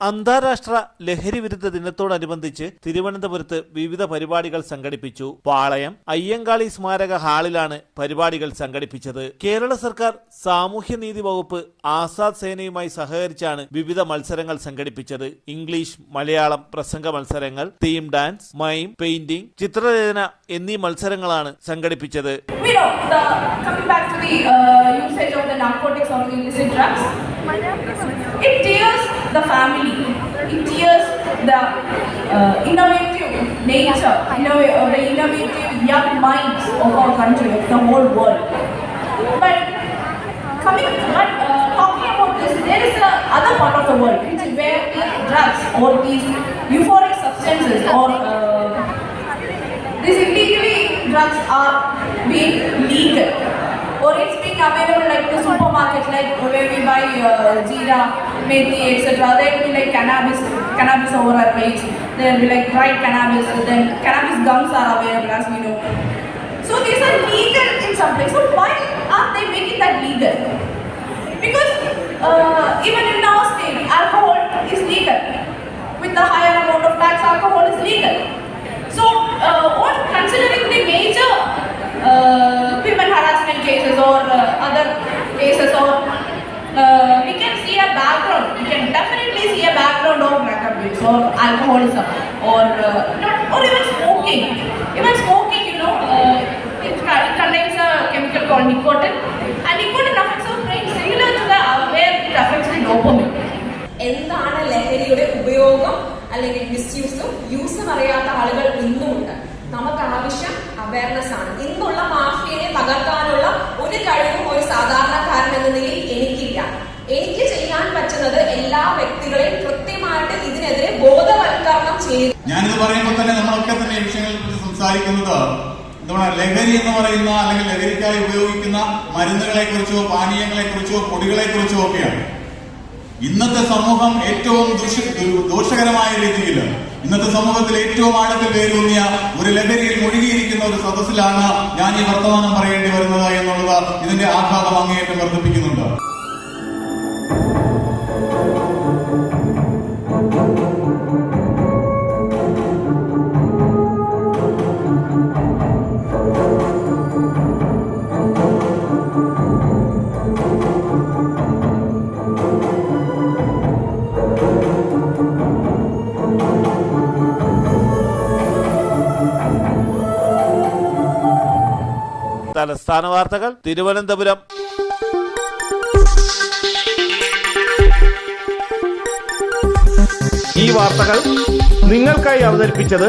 അന്താരാഷ്ട്ര ലഹരി വിരുദ്ധ ദിനത്തോടനുബന്ധിച്ച് തിരുവനന്തപുരത്ത് വിവിധ പരിപാടികൾ സംഘടിപ്പിച്ചു. പാളയം അയ്യങ്കാളി സ്മാരക ഹാളിലാണ് പരിപാടികൾ സംഘടിപ്പിച്ചത്. കേരള സർക്കാർ സാമൂഹ്യനീതി വകുപ്പ് ആസാദ് സേനയുമായി സഹകരിച്ചാണ് വിവിധ മത്സരങ്ങൾ സംഘടിപ്പിച്ചത്. ഇംഗ്ലീഷ് മലയാളം പ്രസംഗ മത്സരങ്ങൾ തീം ഡാൻസ് മൈം പെയിന്റിംഗ് ചിത്രരചന എന്നീ മത്സരങ്ങളാണ് സംഘടിപ്പിച്ചത്. Uh, it the family, it tears the uh, innovative nature, innov- the innovative young minds of our country, of the whole world. But coming, but uh, talking about this, there is a other part of the world which is where these drugs or these euphoric substances or uh, these illegally drugs are being legal or it's being available like the supermarkets like where we buy uh, jeera, methi, etc. There will be like cannabis, cannabis over our plates. There will be like dried cannabis. Then cannabis gums are available as we know. So these are legal in some places. So why are they making that legal? Because uh, even in our state, alcohol is legal. With the higher amount of tax, alcohol is legal. Uh, we can see a background. We can definitely see a background of drug abuse or alcoholism or uh, not, or even smoking. Even smoking, you know, uh, it, it contains a chemical called nicotine, and nicotine affects our brain similar to the uh, where it affects the dopamine. എന്താണ് ലഹരിയുടെ ഉപയോഗം അല്ലെങ്കിൽ മിസ്യൂസും യൂസും അറിയാത്ത ആളുകൾ ഇന്നുമുണ്ട് നമുക്ക് ആവശ്യം awareness ആണ് ഇന്നുള്ള മാഫിയയെ തകർക്കാനുള്ള ഒരു കഴിവും ഒരു സാധാരണക്കാരൻ ഞാനിത് പറയുമ്പോൾ തന്നെ നമ്മളൊക്കെ തന്നെ ഈ വിഷയങ്ങളെ കുറിച്ച് സംസാരിക്കുന്നത് എന്താണ് ലഹരി എന്ന് പറയുന്ന അല്ലെങ്കിൽ ലഹരിക്കായി ഉപയോഗിക്കുന്ന മരുന്നുകളെ കുറിച്ചോ പാനീയങ്ങളെ കുറിച്ചോ പൊടികളെ കുറിച്ചോ ഒക്കെയാണ്. ഇന്നത്തെ സമൂഹം ഏറ്റവും ദുഷ- ദോഷകരമായ രീതിയിൽ ഇന്നത്തെ സമൂഹത്തിൽ ഏറ്റവും ആഴത്തിൽ പേരൂന്നിയ ഒരു ലഹരിയിൽ മുഴുകിയിരിക്കുന്ന ഒരു സദസ്സിലാണ് ഞാൻ ഈ വർത്തമാനം പറയേണ്ടി വരുന്നത് എന്നുള്ളത് ഇതിന്റെ ആഘാതം അങ്ങേയറ്റം വർദ്ധിപ്പിക്കുന്നുണ്ട്. തലസ്ഥാന വാർത്തകൾ തിരുവനന്തപുരം. ഈ വാർത്തകൾ നിങ്ങൾക്കായി അവതരിപ്പിച്ചത്